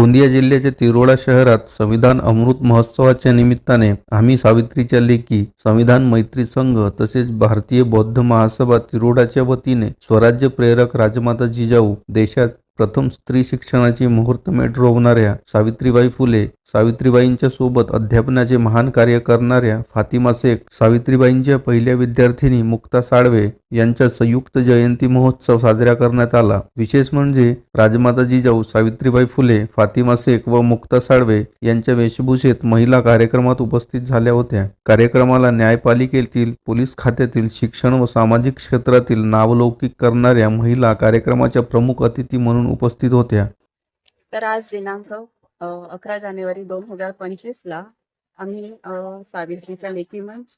गोंदिया जिल्ह्याच्या तिरोडा शहरात संविधान अमृत महोत्सवाच्या निमित्ताने आम्ही सावित्रीच्या लेखी संविधान मैत्री संघ तसेच भारतीय बौद्ध महासभा तिरोडाच्या वतीने स्वराज्य प्रेरक राजमाता जिजाऊ देशात प्रथम स्त्री शिक्षणाची मुहूर्तमेढ रोवणाऱ्या सावित्रीबाई फुले सावित्रीबाईंच्या सोबत अध्यापनाचे महान कार्य करणाऱ्या फातिमा शेख सावित्रीबाईंच्या पहिल्या विद्यार्थिनी मुक्ता साळवे यांच्या संयुक्त जयंती महोत्सव साजरा करण्यात आला. विशेष म्हणजे राजमाता जिजाऊ सावित्रीबाई फुले फातिमा शेख व मुक्ता साळवे यांच्या वेशभूषेत महिला कार्यक्रमात उपस्थित झाल्या होत्या. कार्यक्रमाला न्यायपालिकेतील पोलीस खात्यातील शिक्षण व सामाजिक क्षेत्रातील नावलौकिक करणाऱ्या महिला कार्यक्रमाच्या प्रमुख अतिथी म्हणून उपस्थित होत्या. तर आज दिनांक अकरा जानेवारी दोन हजार पंचवीस ला आम्ही सावित्रीचा लेखी मंच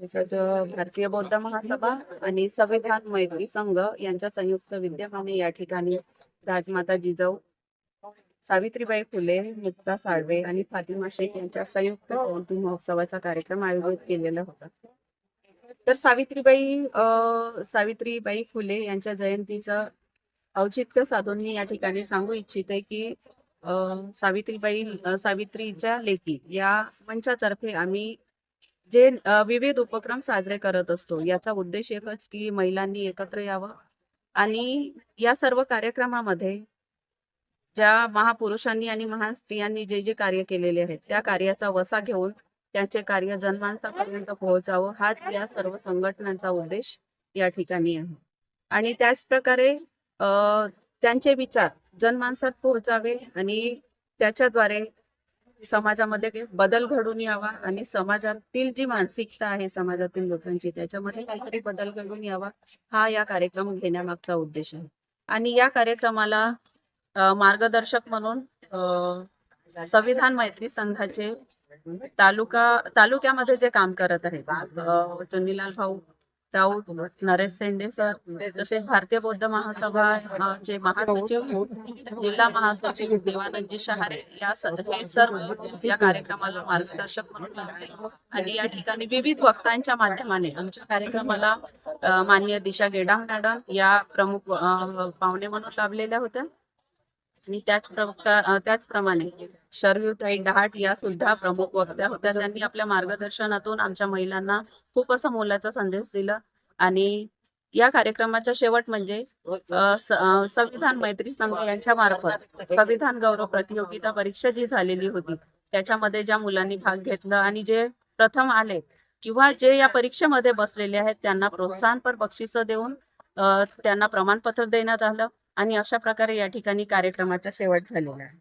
तसंच भारतीय बौद्ध महासभा आणि संविधान मैत्री संघ यांच्या संयुक्त विद्यमाने या ठिकाणी राजमाता जिजाऊ सावित्रीबाई फुले मुक्ता साळवे आणि फातिमा शेख यांच्या संयुक्त जयंती महोत्सवाचा कार्यक्रम आयोजित केलेला होता. तर सावित्रीबाई सावित्रीबाई फुले यांच्या जयंतीचं औचित्य साधून मी या ठिकाणी सांगू इच्छिते की सावित्रीबाई सावित्रीच्या लेखी या मंचातर्फे आम्ही जे विविध उपक्रम साजरे करत असतो याचा उद्देश एकच की महिलांनी एकत्र यावं आणि या सर्व कार्यक्रमामध्ये ज्या महापुरुषांनी आणि महान स्त्रियांनी जे जे कार्य केलेले आहेत त्या कार्याचा वसा घेऊन त्यांचे कार्य जनमानसापर्यंत पोहोचावं हाच या सर्व संघटनांचा उद्देश या ठिकाणी आहे. आणि त्याच प्रकारे अ, त्यांचे विचार जनमानसात पोहोचावे आणि त्याच्याद्वारे समाजामध्ये बदल घडून यावा आणि समाजातील जी मानसिकता आहे समाजातील लोकांची त्याच्यामध्ये काहीतरी बदल घडून यावा हा या कार्यक्रम घेण्यामागचा उद्देश आहे. आणि या कार्यक्रमाला मार्गदर्शक म्हणून संविधान मैत्री संघाचे तालुका तालुक्यामध्ये जे काम करत आहेत चुनीलाल भाऊ राऊत नरेश सेंडे सर तसेच भारतीय बौद्ध महासभा चे महासचिव जिल्हा महासचिव देवानंदजी शहारे या हे सर्व या कार्यक्रमाला मार्गदर्शक म्हणून लाभले आणि या ठिकाणी विविध वक्तांच्या माध्यमाने आमच्या कार्यक्रमाला मान्य दिशा गेडाम मॅडम या प्रमुख पाहुणे म्हणून लाभलेल्या होत्या. आणि त्याच त्याचप्रमाणे शरयूताई डहाट या सुद्धा प्रमुख वक्त्या होत्या. त्यांनी आपल्या मार्गदर्शनातून आमच्या महिलांना खूप असा मोलाचा संदेश दिला. आणि या कार्यक्रमाचा शेवट म्हणजे संविधान मैत्री संघ यांच्या मार्फत संविधान गौरव प्रतियोगिता परीक्षा जी झालेली होती त्याच्यामध्ये ज्या मुलांनी भाग घेतला आणि जे प्रथम आले किंवा जे या परीक्षेमध्ये बसलेले आहेत त्यांना प्रोत्साहनपर बक्षिसं देऊन त्यांना प्रमाणपत्र देण्यात आलं. आणि अशा प्रकारे या ठिकाणी कार्यक्रमाचा शेवट झालेला आहे.